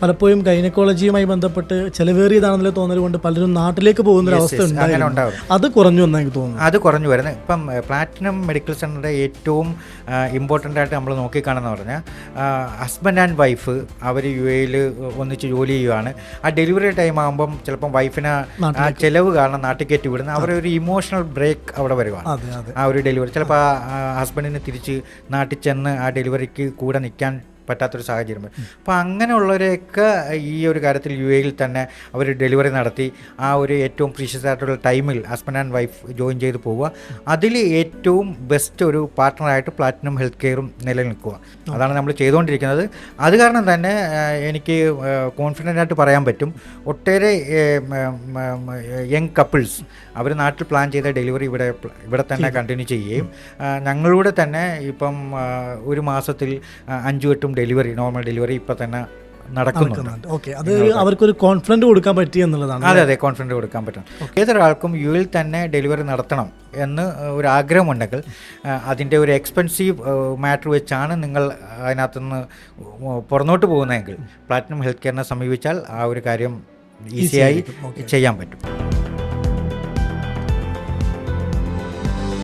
പലപ്പോഴും ഗൈനക്കോളജിയുമായി ബന്ധപ്പെട്ട് ചെലവേറിയതാണെന്നുള്ള തോന്നൽ കൊണ്ട് പലരും നാട്ടിലേക്ക് പോകുന്ന ഒരു അവസ്ഥ ഉണ്ടായിരുന്നു. അത് കുറഞ്ഞു എന്നാണ് എനിക്ക് തോന്നുന്നു. അത് കുറഞ്ഞു വരുന്നത് ഇപ്പം പ്ലാറ്റിനം മെഡിക്കൽ സെന്ററിന്റെ ഏറ്റവും ഇമ്പോർട്ടന്റ് ആയിട്ട് നമ്മൾ നോക്കിക്കാണെന്ന് പറഞ്ഞാൽ ഹസ്ബൻഡ് ആൻഡ് വൈഫ് അവർ യു എയിൽ ഒന്നിച്ച് ജോലി ചെയ്യുകയാണ് ആ ഡെലിവറി ടൈം ആകുമ്പം ചിലപ്പം വൈഫിന് ആ ചിലവ് കാരണം നാട്ടിൽ കയറ്റി വിടുന്ന ഒരു ഇമോഷണൽ ബ്രേക്ക് അവിടെ വരുവാണ്. ആ ഒരു ഡെലിവറി ചിലപ്പോൾ ആ ഹസ്ബൻഡിന് തിരിച്ച് നാട്ടിൽ ചെന്ന് ആ ഡെലിവറിക്ക് കൂടെ നിൽക്കാൻ പറ്റാത്തൊരു സാഹചര്യം. അപ്പോൾ അങ്ങനെയുള്ളവരെയൊക്കെ ഈ ഒരു കാര്യത്തിൽ യു എയിൽ തന്നെ അവർ ഡെലിവറി നടത്തി. ആ ഒരു ഏറ്റവും പ്രീഷ്യസ് ആയിട്ടുള്ള ടൈമിൽ ഹസ്ബൻഡ് ആൻഡ് വൈഫ് ജോയിൻ ചെയ്ത് പോവുക. അതിൽ ഏറ്റവും ബെസ്റ്റ് ഒരു പാർട്ട്ണറായിട്ട് പ്ലാറ്റിനം ഹെൽത്ത് കെയറും നിലനിൽക്കുക അതാണ് നമ്മൾ ചെയ്തുകൊണ്ടിരിക്കുന്നത്. അത് കാരണം തന്നെ എനിക്ക് കോൺഫിഡന്റ് ആയിട്ട് പറയാൻ പറ്റും. ഒട്ടേറെ യങ് കപ്പിൾസ് അവർ നാട്ടിൽ പ്ലാൻ ചെയ്ത ഡെലിവറി ഇവിടെ ഇവിടെ തന്നെ കണ്ടിന്യൂ ചെയ്യുകയും ഞങ്ങളുടെ തന്നെ ഇപ്പം ഒരു മാസത്തിൽ അഞ്ചു അഞ്ചും എട്ടും ഡെലിവറി നോർമൽ ഡെലിവറി ഇപ്പം തന്നെ നടക്കുന്നുണ്ട്. ഓക്കെ. അത് അവർക്കൊരു കോൺഫിഡന്റ് കൊടുക്കാൻ പറ്റി എന്നുള്ളതാണ് അതെ അതെ കോൺഫിഡന്റ് കൊടുക്കാൻ പറ്റും. ഏതൊരാൾക്കും യു എൽ തന്നെ ഡെലിവറി നടത്തണം എന്ന് ഒരു ആഗ്രഹമുണ്ടെങ്കിൽ അതിന്റെ ഒരു എക്സ്പെൻസീവ് മാറ്റർ വെച്ചാണ് നിങ്ങൾ അതിനകത്തുനിന്ന് പുറന്നോട്ട് പോകുന്നതെങ്കിൽ പ്ലാറ്റിനം ഹെൽത്ത് കെയറിനെ സമീപിച്ചാൽ ആ ഒരു കാര്യം ഈസിയായി ചെയ്യാൻ പറ്റും.